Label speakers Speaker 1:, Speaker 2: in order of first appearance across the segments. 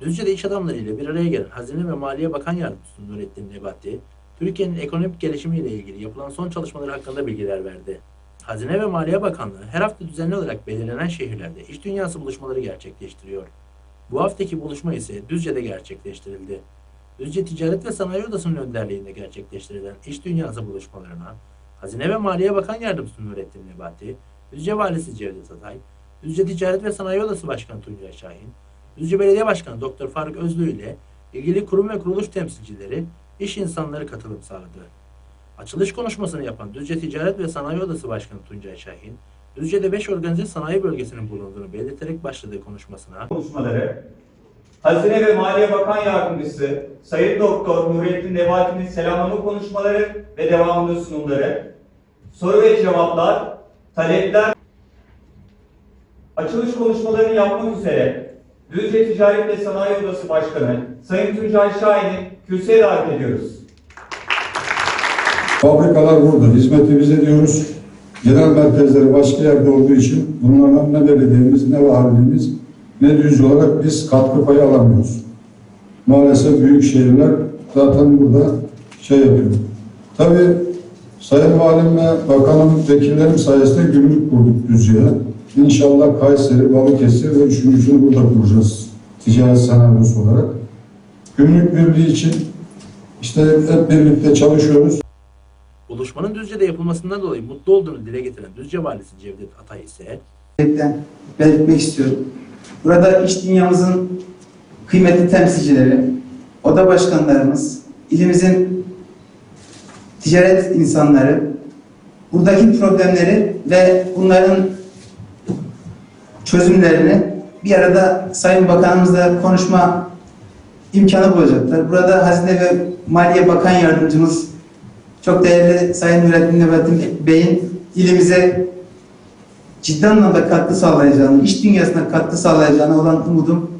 Speaker 1: Düzce'de iş adamları ile bir araya gelen Hazine ve Maliye Bakan Yardımcısı Nurettin Nebati, Türkiye'nin ekonomik gelişimiyle ilgili yapılan son çalışmaları hakkında bilgiler verdi. Hazine ve Maliye Bakanlığı her hafta düzenli olarak belirlenen şehirlerde iş dünyası buluşmaları gerçekleştiriyor. Bu haftaki buluşma ise Düzce'de gerçekleştirildi. Düzce Ticaret ve Sanayi Odası'nın önderliğinde gerçekleştirilen iş dünyası buluşmalarına Hazine ve Maliye Bakan Yardımcısı Nurettin Nebati, Düzce Valisi Cevdet Atay, Düzce Ticaret ve Sanayi Odası Başkanı Tuncay Şahin, Düzce Belediye Başkanı Doktor Faruk Özlü ile ilgili kurum ve kuruluş temsilcileri, iş insanları katılım sağladı. Açılış konuşmasını yapan Düzce Ticaret ve Sanayi Odası Başkanı Tuncay Şahin, Düzce'de 5 organize sanayi bölgesinin bulunduğunu belirterek başladığı konuşmasına
Speaker 2: konuşmaları, Hazine ve Maliye Bakan Yardımcısı Sayın Doktor Nurettin Nebati'nin selamlama konuşmaları ve devamında sunumları, soru ve cevaplar, talepler, açılış konuşmalarını yapmak üzere Düzce Ticaret ve Sanayi Odası Başkanı Sayın Tuncay Şahin'i kürsüye davet ediyoruz.
Speaker 3: Fabrikalar burada, hizmeti biz ediyoruz. Genel merkezleri başka yerde olduğu için bunlardan ne belediyemiz, ne valiliğimiz, ne düz olarak biz katkı payı alamıyoruz. Maalesef büyük şehirler zaten burada şey yapıyor. Tabii Sayın Valim ve Bakanım, vekillerim sayesinde gümrük kurduk Düzce'ye. İnşallah Kayseri, Balıkesir ve üçüncüsünü burada kuracağız. Ticaret sanayisi olarak. Gümrük birliği için işte hep birlikte çalışıyoruz.
Speaker 1: buluşmanın Düzce'de yapılmasından dolayı mutlu olduğunu dile getiren Düzce Valisi Cevdet Atay ise
Speaker 4: belirtmek istiyorum. Burada iş dünyamızın kıymetli temsilcileri, oda başkanlarımız, ilimizin ticaret insanları, buradaki problemleri ve bunların çözümlerini bir arada Sayın Bakanımızla konuşma imkanı bulacaklar. Burada Hazine ve Maliye Bakan Yardımcımız çok değerli Sayın Nurettin Nebati Bey'in ilimize ciddi anlamda katkı sağlayacağını, iş dünyasına katkı sağlayacağına olan umudum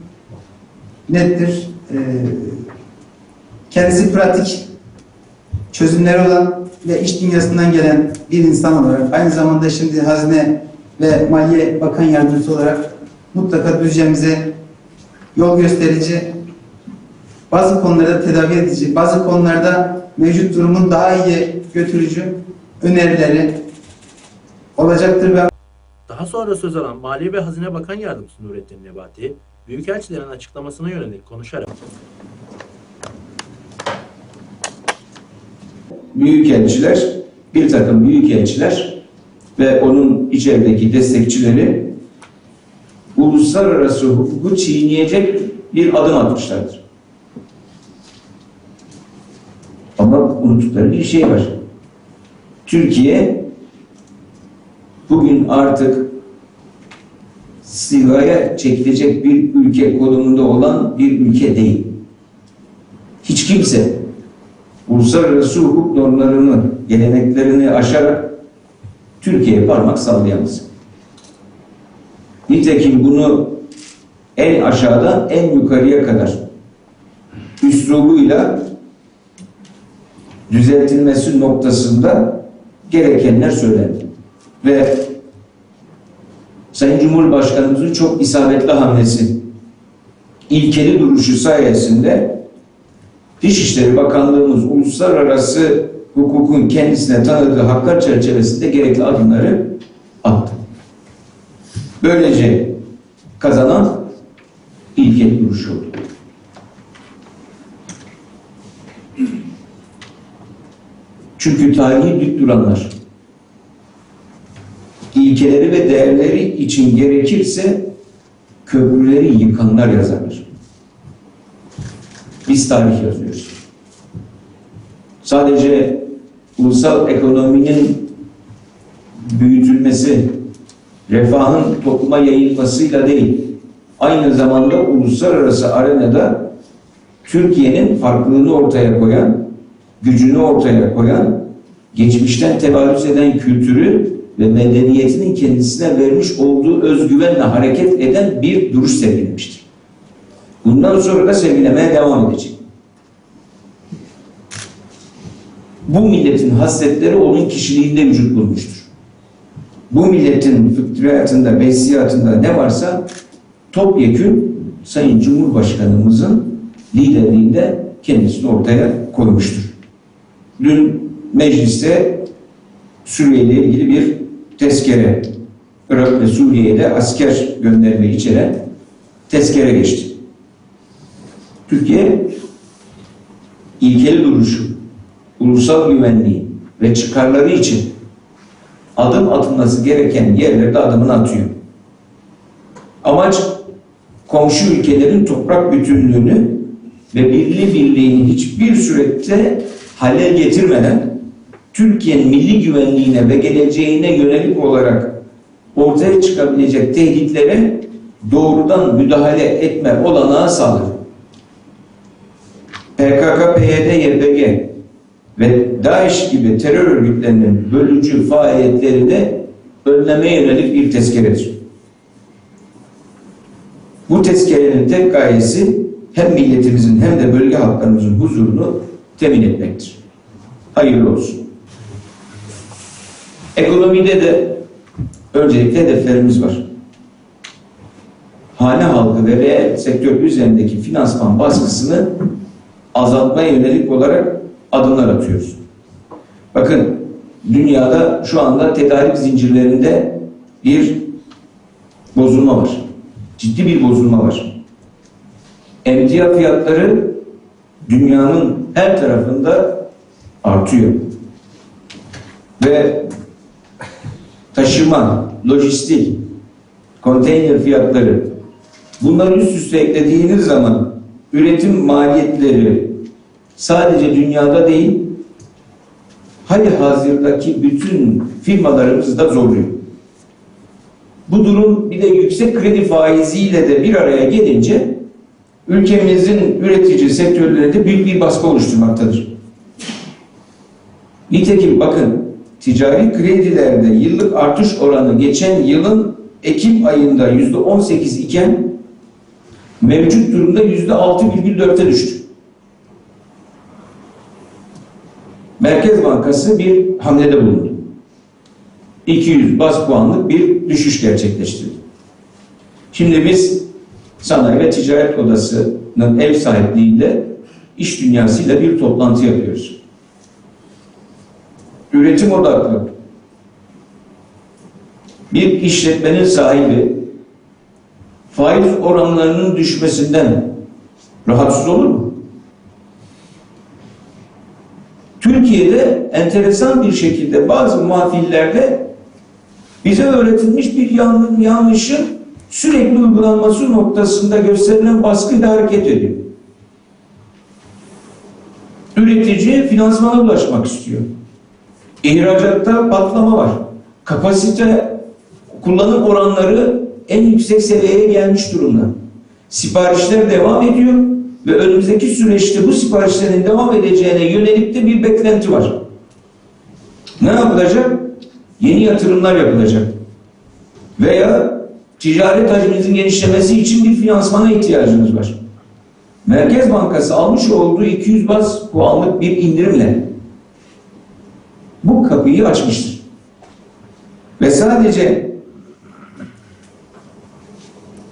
Speaker 4: nettir. Ee, kendisi pratik çözümleri olan ve iş dünyasından gelen bir insan olarak aynı zamanda şimdi Hazine ve Maliye Bakan Yardımcısı olarak mutlaka Düzce'mize yol gösterici, bazı konularda tedavi edici, bazı konularda mevcut durumun daha iyi götürücü önerileri olacaktır ve
Speaker 1: Daha sonra söz alan Maliye ve Hazine Bakan Yardımcısı Nurettin Nebati, Büyükelçilerin açıklamasına yönelik konuşarak
Speaker 5: büyükelçiler, bir takım büyükelçiler ve onun içerideki destekçileri uluslararası hukuku çiğneyecek bir adım atmışlardır. Ama unuttukları bir şey var. Türkiye bugün artık silahaya çekilecek bir ülke konumunda olan bir ülke değil. Hiç kimse uluslararası hukuk normlarını, geleneklerini aşarak Türkiye'ye parmak sallayamaz. Nitekim bunu en aşağıdan en yukarıya kadar üslubuyla düzeltilmesi noktasında gerekenler söylendi. Ve Sayın Cumhurbaşkanımızın çok isabetli hamlesi, ilkeli duruşu sayesinde Dışişleri Bakanlığımız uluslararası hukukun kendisine tanıdığı haklar çerçevesinde gerekli adımları attı. Böylece kazanan ilkeli duruş oldu. Çünkü tarihi dik duranlar ilkeleri ve değerleri için gerekirse köprüleri yıkanlar yazarlar. Biz tarih yazıyoruz. Sadece ulusal ekonominin büyütülmesi, refahın topluma yayılmasıyla değil, aynı zamanda uluslararası arenada Türkiye'nin farklılığını ortaya koyan, gücünü ortaya koyan, geçmişten tevarüz eden kültürü ve medeniyetinin kendisine vermiş olduğu özgüvenle hareket eden bir duruş sergilemiştir. Bundan sonra da sergilemeye devam edecek. Bu milletin hasletleri onun kişiliğinde vücut bulmuştur. Bu milletin fıtriyatında, vesiyatında ne varsa topyekün Sayın Cumhurbaşkanımızın liderliğinde kendisini ortaya koymuştur. Dün mecliste Suriye ilgili bir tezkere, Irak ve Suriye'ye de asker gönderme içeren tezkere geçti. Türkiye ilkeli duruşu, ulusal güvenliği ve çıkarları için adım atılması gereken yerlerde adımını atıyor. Amaç komşu ülkelerin toprak bütünlüğünü ve birliği birliğini hiçbir surette hale getirmeden Türkiye'nin milli güvenliğine ve geleceğine yönelik olarak ortaya çıkabilecek tehditlere doğrudan müdahale etme olanağı sağlar. PKK, PYD, YPG ve DAEŞ gibi terör örgütlerinin bölücü faaliyetleri de önlemeye yönelik bir tezkeredir. Bu tezkerenin tek gayesi hem milletimizin hem de bölge halklarımızın huzurunu temin etmektir. Hayırlı olsun. Ekonomide de öncelikle hedeflerimiz var. Hane halkı ve reel sektör üzerindeki finansman baskısını azaltmaya yönelik olarak adımlar atıyoruz. Bakın dünyada şu anda tedarik zincirlerinde bir bozulma var. Ciddi bir bozulma var. Emtia fiyatları dünyanın her tarafında artıyor. Ve taşıma, lojistik, konteyner fiyatları bunları üst üste eklediğiniz zaman üretim maliyetleri sadece dünyada değil hali hazırdaki bütün firmalarımızı da zorluyor. Bu durum bir de yüksek kredi faiziyle de bir araya gelince ülkemizin üretici sektörlerinde büyük bir baskı oluşturmaktadır. Nitekim bakın ticari kredilerde yıllık artış oranı geçen yılın Ekim ayında yüzde 18 iken mevcut durumda yüzde 6,4'e düştü. Merkez Bankası bir hamlede bulundu. 200 bas puanlık bir düşüş gerçekleştirdi. Şimdi biz Sanayi ve Ticaret Odası'nın ev sahipliğinde iş dünyasıyla bir toplantı yapıyoruz. Üretim odaklı bir işletmenin sahibi faiz oranlarının düşmesinden rahatsız olur mu? Türkiye'de enteresan bir şekilde bazı muafillerde bize öğretilmiş bir yan- yanlışın sürekli uygulanması noktasında gösterilen baskıyla hareket ediyor. Üretici finansmana ulaşmak istiyor. İhracatta patlama var. Kapasite kullanım oranları en yüksek seviyeye gelmiş durumda. Siparişler devam ediyor ve önümüzdeki süreçte bu siparişlerin devam edeceğine yönelik de bir beklenti var. Ne yapılacak? Yeni yatırımlar yapılacak. Veya ticaret hacminizin genişlemesi için bir finansmana ihtiyacınız var. Merkez Bankası almış olduğu 200 bas puanlık bir indirimle bu kapıyı açmıştır. Ve sadece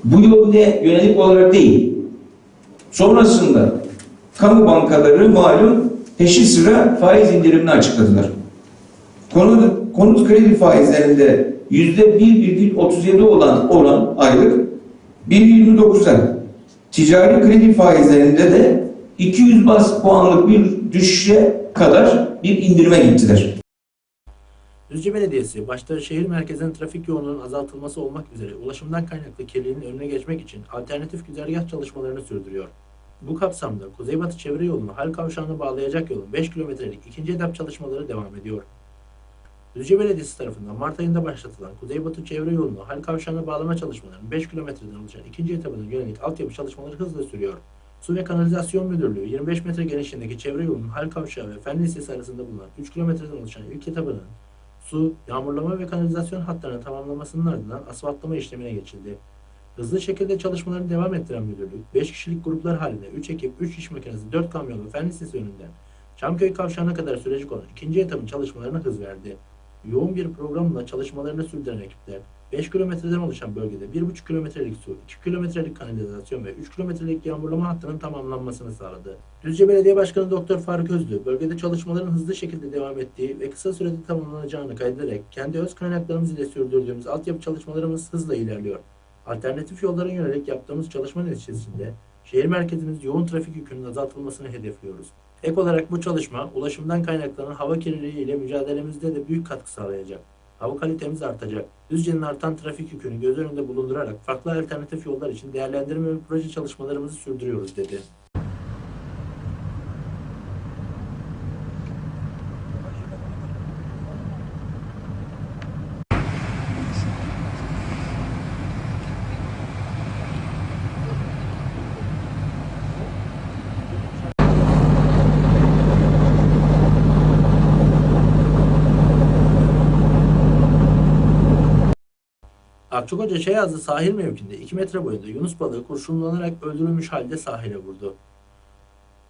Speaker 5: bu yolda yönelik olarak değil, sonrasında kamu bankaları malum peşi sıra faiz indirimini açıkladılar. Konut, konut kredi faizlerinde yüzde 1,37 olan oran aylık 1,29'a, ticari kredi faizlerinde de 200 bas puanlık bir düşüşe kadar bir indirime gittiler.
Speaker 1: Düzce Belediyesi başta şehir merkezinin trafik yoğunluğunun azaltılması olmak üzere ulaşımdan kaynaklı kirliliğin önüne geçmek için alternatif güzergah çalışmalarını sürdürüyor. Bu kapsamda Kuzeybatı Çevre Yolu'nu Hal Kavşağı'na bağlayacak yolun 5 kilometrelik ikinci etap çalışmaları devam ediyor. Düzce Belediyesi tarafından Mart ayında başlatılan Kuzeybatı Çevre Yolu'nu Hal Kavşağı'na bağlama çalışmalarının 5 kilometreden oluşan ikinci etabının yönelik altyapı çalışmaları hızla sürüyor. Su ve Kanalizasyon Müdürlüğü 25 metre genişliğindeki çevre yolunun Hal Kavşağı ve Fen Lisesi arasında bulunan 3 kilometreden oluşan ilk etabının su, yağmurlama ve kanalizasyon hatlarının tamamlamasının ardından asfaltlama işlemine geçildi. Hızlı şekilde çalışmalarını devam ettiren müdürlük, 5 kişilik gruplar halinde 3 ekip, 3 iş makinesi, 4 kamyon ve fen lisesi önünden Çamköy kavşağına kadar sürecek olan ikinci etapın çalışmalarına hız verdi. Yoğun bir programla çalışmalarını sürdüren ekipler 5 kilometreden oluşan bölgede 1,5 kilometrelik su, 2 kilometrelik kanalizasyon ve 3 kilometrelik yağmurlama hattının tamamlanmasını sağladı. Düzce Belediye Başkanı Doktor Faruk Özlü, bölgede çalışmaların hızlı şekilde devam ettiği ve kısa sürede tamamlanacağını kaydederek kendi öz kaynaklarımız ile sürdürdüğümüz altyapı çalışmalarımız hızla ilerliyor. Alternatif yollara yönelik yaptığımız çalışma neticesinde şehir merkezimiz yoğun trafik yükünün azaltılmasını hedefliyoruz. Ek olarak bu çalışma ulaşımdan kaynaklanan hava kirliliği ile mücadelemizde de büyük katkı sağlayacak. Hava kalitemiz artacak. Düzce'nin artan trafik yükünü göz önünde bulundurarak farklı alternatif yollar için değerlendirme ve proje çalışmalarımızı sürdürüyoruz dedi. Akçakoca Çayazlı sahil mevkinde 2 metre boyunda Yunus balığı kurşunlanarak öldürülmüş halde sahile vurdu.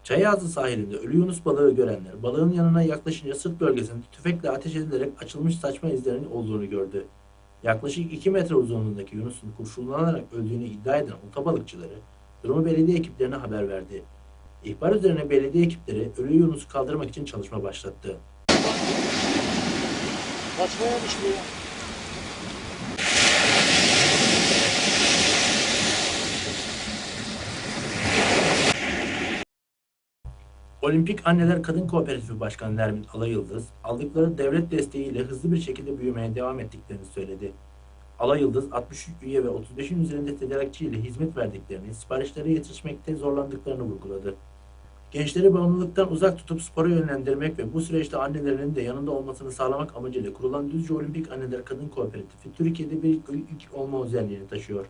Speaker 1: Çayazlı sahilinde ölü Yunus balığı görenler balığın yanına yaklaşınca sırt bölgesinde tüfekle ateş edilerek açılmış saçma izlerinin olduğunu gördü. Yaklaşık 2 metre uzunluğundaki Yunus'un kurşunlanarak öldüğünü iddia eden olta balıkçıları durumu belediye ekiplerine haber verdi. İhbar üzerine belediye ekipleri ölü Yunus'u kaldırmak için çalışma başlattı.
Speaker 6: Kaçmaya düştü.
Speaker 1: Olimpik Anneler Kadın Kooperatifi Başkanı Nermin Alayıldız, aldıkları devlet desteğiyle hızlı bir şekilde büyümeye devam ettiklerini söyledi. Alayıldız, 63 üye ve 35'in üzerinde tedarikçi ile hizmet verdiklerini, siparişlere yetişmekte zorlandıklarını vurguladı. Gençleri bağımlılıktan uzak tutup spora yönlendirmek ve bu süreçte annelerinin de yanında olmasını sağlamak amacıyla kurulan Düzce Olimpik Anneler Kadın Kooperatifi Türkiye'de bir ilk olma özelliğini taşıyor.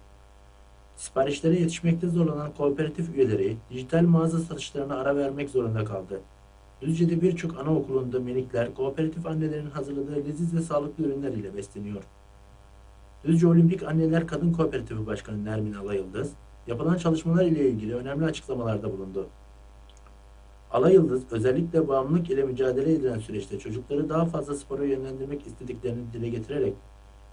Speaker 1: Siparişlere yetişmekte zorlanan kooperatif üyeleri dijital mağaza satışlarına ara vermek zorunda kaldı. Düzce'de birçok anaokulunda minikler kooperatif annelerin hazırladığı leziz ve sağlıklı ürünler ile besleniyor. Düzce Olimpik Anneler Kadın Kooperatifi Başkanı Nermin Alayıldız, yapılan çalışmalar ile ilgili önemli açıklamalarda bulundu. Alayıldız, özellikle bağımlılık ile mücadele edilen süreçte çocukları daha fazla spora yönlendirmek istediklerini dile getirerek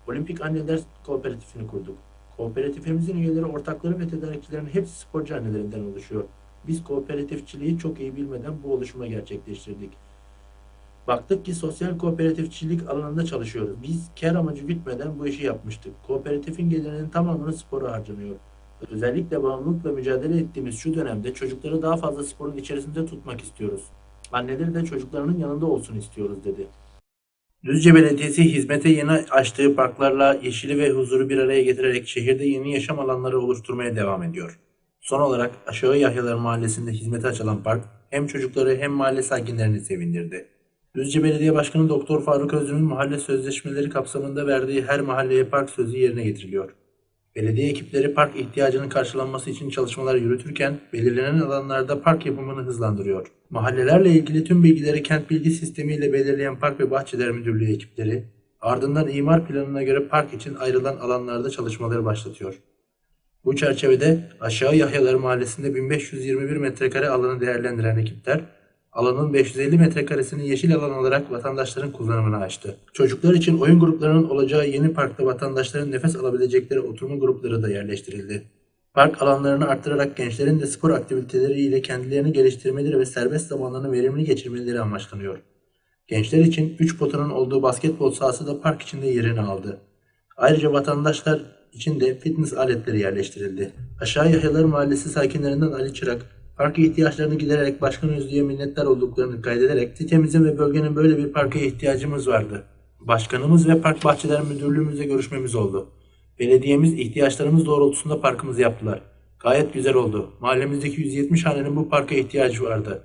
Speaker 1: Olimpik Anneler Kooperatifini kurduk. Kooperatifimizin üyeleri, ortakları ve tedarikçilerin hepsi sporcu annelerinden oluşuyor. Biz kooperatifçiliği çok iyi bilmeden bu oluşuma gerçekleştirdik. Baktık ki sosyal kooperatifçilik alanında çalışıyoruz. Biz kar amacı gütmeden bu işi yapmıştık. Kooperatifin gelirinin tamamını spora harcanıyor. Özellikle bağımlılıkla mücadele ettiğimiz şu dönemde çocukları daha fazla sporun içerisinde tutmak istiyoruz. Anneleri de çocuklarının yanında olsun istiyoruz dedi. Düzce Belediyesi hizmete yeni açtığı parklarla yeşili ve huzuru bir araya getirerek şehirde yeni yaşam alanları oluşturmaya devam ediyor. Son olarak Aşağı Yahyalar Mahallesi'nde hizmete açılan park hem çocukları hem mahalle sakinlerini sevindirdi. Düzce Belediye Başkanı Doktor Faruk Özlü'nün mahalle sözleşmeleri kapsamında verdiği her mahalleye park sözü yerine getiriliyor. Belediye ekipleri park ihtiyacının karşılanması için çalışmalar yürütürken belirlenen alanlarda park yapımını hızlandırıyor. Mahallelerle ilgili tüm bilgileri kent bilgi sistemi ile belirleyen Park ve Bahçeler Müdürlüğü ekipleri ardından imar planına göre park için ayrılan alanlarda çalışmaları başlatıyor. Bu çerçevede Aşağı Yahyalar Mahallesi'nde 1521 metrekare alanı değerlendiren ekipler alanın 550 metrekaresini yeşil alan olarak vatandaşların kullanımına açtı. Çocuklar için oyun gruplarının olacağı yeni parkta vatandaşların nefes alabilecekleri oturma grupları da yerleştirildi. Park alanlarını arttırarak gençlerin de spor aktiviteleriyle kendilerini geliştirmeleri ve serbest zamanlarını verimli geçirmeleri amaçlanıyor. Gençler için 3 potanın olduğu basketbol sahası da park içinde yerini aldı. Ayrıca vatandaşlar için de fitness aletleri yerleştirildi. Aşağı Yahyalar Mahallesi sakinlerinden Ali Çırak, park ihtiyaçlarını gidererek Başkan Özlü'ye minnettar olduklarını kaydederek sitemizin ve bölgenin böyle bir parka ihtiyacımız vardı. Başkanımız ve Park Bahçeler Müdürlüğümüzle görüşmemiz oldu. Belediyemiz ihtiyaçlarımız doğrultusunda parkımızı yaptılar. Gayet güzel oldu. Mahallemizdeki 170 hanenin bu parka ihtiyacı vardı.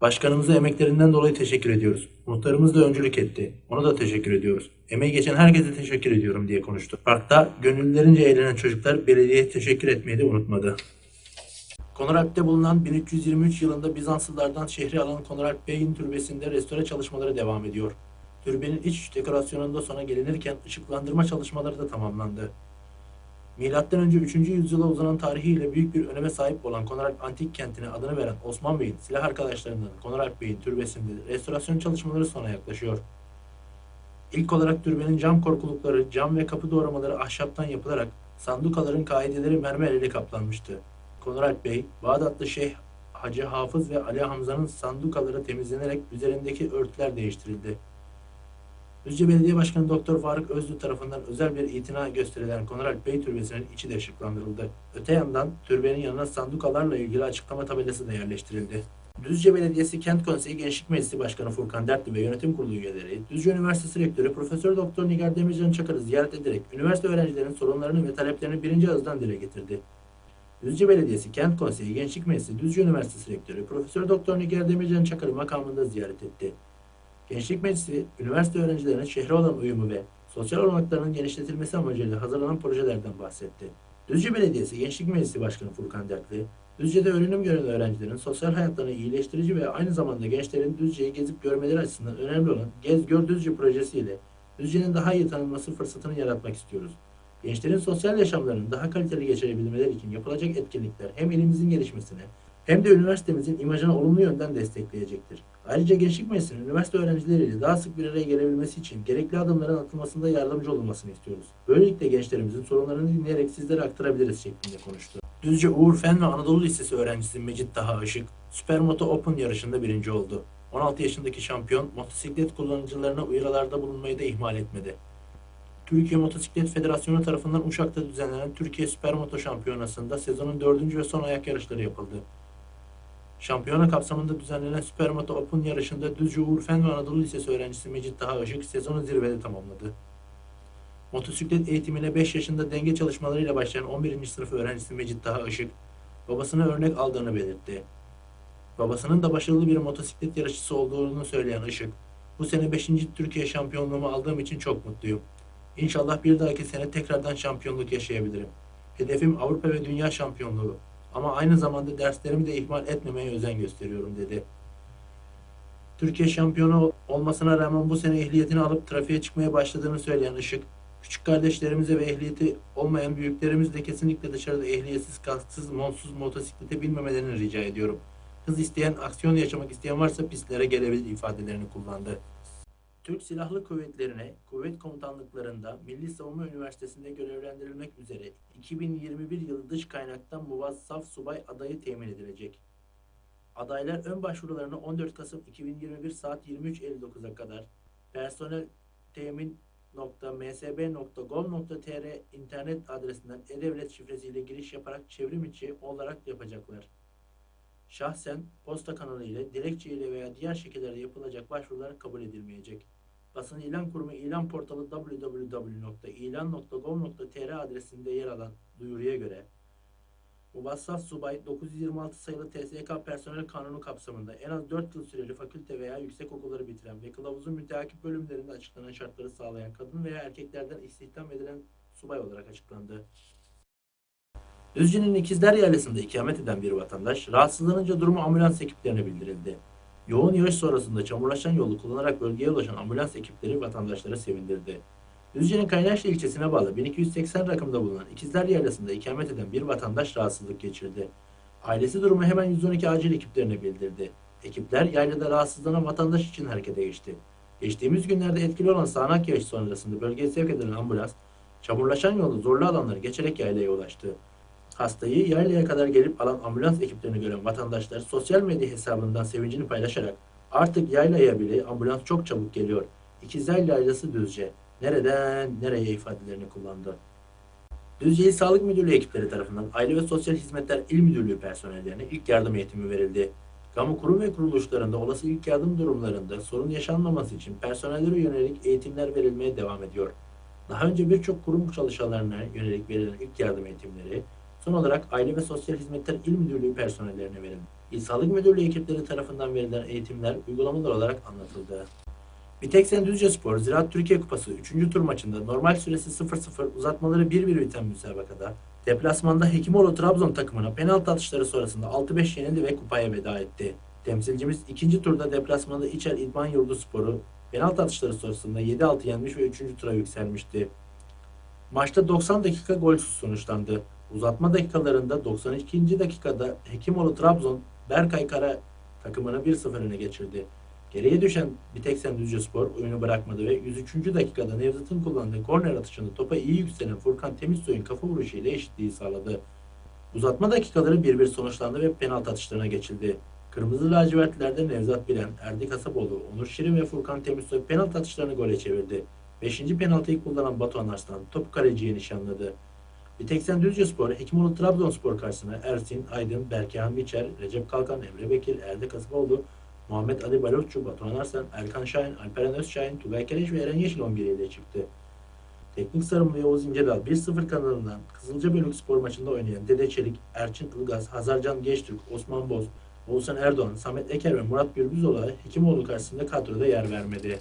Speaker 1: Başkanımıza emeklerinden dolayı teşekkür ediyoruz. Muhtarımız da öncülük etti. Ona da teşekkür ediyoruz. Emeği geçen herkese teşekkür ediyorum diye konuştu. Parkta gönüllülerince eğlenen çocuklar belediyeye teşekkür etmeyi de unutmadı. Konaralp'te bulunan 1323 yılında Bizanslılardan şehri alan Konaralp Bey'in türbesinde restore çalışmaları devam ediyor. Türbenin iç dekorasyonunda sona gelinirken ışıklandırma çalışmaları da tamamlandı. Milattan önce 3. yüzyıla uzanan tarihiyle büyük bir öneme sahip olan Konaralp Antik Kenti'ne adını veren Osman Bey'in silah arkadaşlarından Konaralp Bey'in türbesinde restorasyon çalışmaları sona yaklaşıyor. İlk olarak türbenin cam korkulukları, cam ve kapı doğramaları ahşaptan yapılarak sandukaların kaideleri mermer ile kaplanmıştı. Konrad Bey, Bağdatlı Şeyh Hacı Hafız ve Ali Hamza'nın sandukaları temizlenerek üzerindeki örtüler değiştirildi. Düzce Belediye Başkanı Doktor Faruk Özlü tarafından özel bir itina gösterilen Konrad Bey Türbesi'nin içi de ışıklandırıldı. Öte yandan türbenin yanına sandukalarla ilgili açıklama tabelası da yerleştirildi. Düzce Belediyesi Kent Konseyi Gençlik Meclisi Başkanı Furkan Dertli ve Yönetim Kurulu üyeleri, Düzce Üniversitesi Rektörü Profesör Doktor Nigar Demircan Çakar'ı ziyaret ederek üniversite öğrencilerinin sorunlarını ve taleplerini birinci ağızdan dile getirdi. Düzce Belediyesi Kent Konseyi Gençlik Meclisi Düzce Üniversitesi Rektörü Profesör Doktor Nigar Demircan Çakar'ı makamında ziyaret etti. Gençlik Meclisi, üniversite öğrencilerinin şehre olan uyumu ve sosyal olanaklarının genişletilmesi amacıyla hazırlanan projelerden bahsetti. Düzce Belediyesi Gençlik Meclisi Başkanı Furkan Dertli, Düzce'de öğrenim gören öğrencilerin sosyal hayatlarını iyileştirici ve aynı zamanda gençlerin Düzce'yi gezip görmeleri açısından önemli olan Gez Gör Düzce projesiyle Düzce'nin daha iyi tanınması fırsatını yaratmak istiyoruz. Gençlerin sosyal yaşamlarını daha kaliteli geçirebilmeleri için yapılacak etkinlikler hem ilimizin gelişmesine hem de üniversitemizin imajını olumlu yönden destekleyecektir. Ayrıca Gençlik Meclisi'nin üniversite öğrencileriyle daha sık bir araya gelebilmesi için gerekli adımların atılmasında yardımcı olunmasını istiyoruz. Böylelikle gençlerimizin sorunlarını dinleyerek sizlere aktarabiliriz şeklinde konuştu. Düzce Uğur Fen ve Anadolu Lisesi öğrencisi Mecit Taha Işık, Supermoto Open yarışında birinci oldu. 16 yaşındaki şampiyon motosiklet kullanıcılarına uyarılarda bulunmayı da ihmal etmedi. Türkiye Motosiklet Federasyonu tarafından Uşak'ta düzenlenen Türkiye Süpermoto Şampiyonası'nda sezonun dördüncü ve son ayak yarışları yapıldı. Şampiyona kapsamında düzenlenen Süpermoto Open yarışında Düzce Uğur Fen ve Anadolu Lisesi öğrencisi Mecit Taha Işık sezonu zirvede tamamladı. Motosiklet eğitimine 5 yaşında denge çalışmalarıyla başlayan 11. sınıf öğrencisi Mecit Taha Işık, babasına örnek aldığını belirtti. Babasının da başarılı bir motosiklet yarışçısı olduğunu söyleyen Işık, bu sene 5. Türkiye şampiyonluğumu aldığım için çok mutluyum. İnşallah bir dahaki sene tekrardan şampiyonluk yaşayabilirim. Hedefim Avrupa ve Dünya şampiyonluğu. Ama aynı zamanda derslerimi de ihmal etmemeye özen gösteriyorum dedi. Türkiye şampiyonu olmasına rağmen bu sene ehliyetini alıp trafiğe çıkmaya başladığını söyleyen Işık, küçük kardeşlerimize ve ehliyeti olmayan büyüklerimiz de kesinlikle dışarıda ehliyetsiz, kasksız, montsuz motosiklete binmemelerini rica ediyorum. Hız isteyen, aksiyon yaşamak isteyen varsa pistlere gelebilir ifadelerini kullandı. Türk Silahlı Kuvvetleri'ne kuvvet komutanlıklarında Milli Savunma Üniversitesi'nde görevlendirilmek üzere 2021 yılı dış kaynaktan muvazzaf subay adayı temin edilecek. Adaylar ön başvurularını 14 Kasım 2021 saat 23.59'a kadar personel temin.msb.gov.tr internet adresinden e-devlet şifresiyle giriş yaparak çevrim içi olarak yapacaklar. Şahsen posta kanalı ile, dilekçe ile veya diğer şekillerde yapılacak başvurular kabul edilmeyecek. Basın ilan kurumu ilan portalı www.ilan.gov.tr adresinde yer alan duyuruya göre Muvassaf Subay 926 sayılı TSK Personel Kanunu kapsamında en az 4 yıl süreli fakülte veya yüksek okulları bitiren ve kılavuzun müteakip bölümlerinde açıklanan şartları sağlayan kadın veya erkeklerden istihdam edilen subay olarak açıklandı. Düzce'nin İkizler Yaylası'nda ikamet eden bir vatandaş rahatsızlanınca durumu ambulans ekiplerine bildirildi. Yoğun yağış sonrasında çamurlaşan yolu kullanarak bölgeye ulaşan ambulans ekipleri vatandaşları sevindirdi. Düzce'nin Kaynaşlı ilçesine bağlı 1280 rakımda bulunan İkizler Yaylası'nda ikamet eden bir vatandaş rahatsızlık geçirdi. Ailesi durumu hemen 112 acil ekiplerine bildirdi. Ekipler yaylada rahatsızlanan vatandaş için harekete geçti. Geçtiğimiz günlerde etkili olan sağanak yağış sonrasında bölgeye sevk edilen ambulans, çamurlaşan yolu zorlu alanları geçerek yaylaya ulaştı. Hastayı yaylaya kadar gelip alan ambulans ekiplerini gören vatandaşlar sosyal medya hesabından sevincini paylaşarak artık yaylaya bile ambulans çok çabuk geliyor. İkizler Yaylası Düzce. Nereden nereye ifadelerini kullandı. Düzce İl Sağlık Müdürlüğü ekipleri tarafından Aile ve Sosyal Hizmetler İl Müdürlüğü personellerine ilk yardım eğitimi verildi. Kamu kurum ve kuruluşlarında olası ilk yardım durumlarında sorun yaşanmaması için personellere yönelik eğitimler verilmeye devam ediyor. Daha önce birçok kurum çalışanlarına yönelik verilen ilk yardım eğitimleri Son olarak Aile ve Sosyal Hizmetler İl Müdürlüğü personellerine verildi. İl Sağlık Müdürlüğü ekipleri tarafından verilen eğitimler uygulamalar olarak anlatıldı. Biteksen Düzce Spor Ziraat Türkiye Kupası 3. tur maçında normal süresi 0-0 uzatmaları 1-1 biten müsabakada deplasmanda Hekimoğlu Trabzon takımına penaltı atışları sonrasında 6-5 yenildi ve kupaya veda etti. Temsilcimiz ikinci turda deplasmanda İçer İdman Yurdu Sporu penaltı atışları sonrasında 7-6 yenmiş ve 3. tura yükselmişti. Maçta 90 dakika golsüz sonuçlandı. Uzatma dakikalarında 92. dakikada Hekimoğlu Trabzon Berkay Kara takımını 1-0 öne geçirdi. Geriye düşen Biteksen Düzcespor oyunu bırakmadı ve 103. dakikada Nevzat'ın kullandığı korner atışında topa iyi yükselen Furkan Temizsoy'un kafa vuruşu ile eşitliği sağladı. Uzatma dakikaları 1-1 sonuçlandı ve penaltı atışlarına geçildi. Kırmızı lacivertlerde Nevzat Bilen, Erdi Kasapoğlu, Onur Şirin ve Furkan Temizsoy penaltı atışlarını gole çevirdi. Beşinci penaltıyı kullanan Batuhan Arslan topu kaleciye nişanladı. Biteksen Düzcespor, Hekimoğlu Trabzonspor karşısına Ersin, Aydın, Berkehan Biçer, Recep Kalkan, Emre Bekir, Erdi Kasapoğlu, Muhammed Ali Balokçu, Batuhan Arslan, Erkan Şahin, Alperen Özşahin, Tugay Keleş ve Eren Yeşil 11 ile çıktı. Teknik sarımlı Yavuz İncedal 1-0 kanalından Kızılcabölük spor maçında oynayan Dede Çelik, Erçin Ilgaz, Hazarcan Geçtürk, Osman Boz, Oğuzhan Erdoğan, Samet Eker ve Murat Gürbüzoğlu Hekimoğlu karşısında kadroda yer vermedi.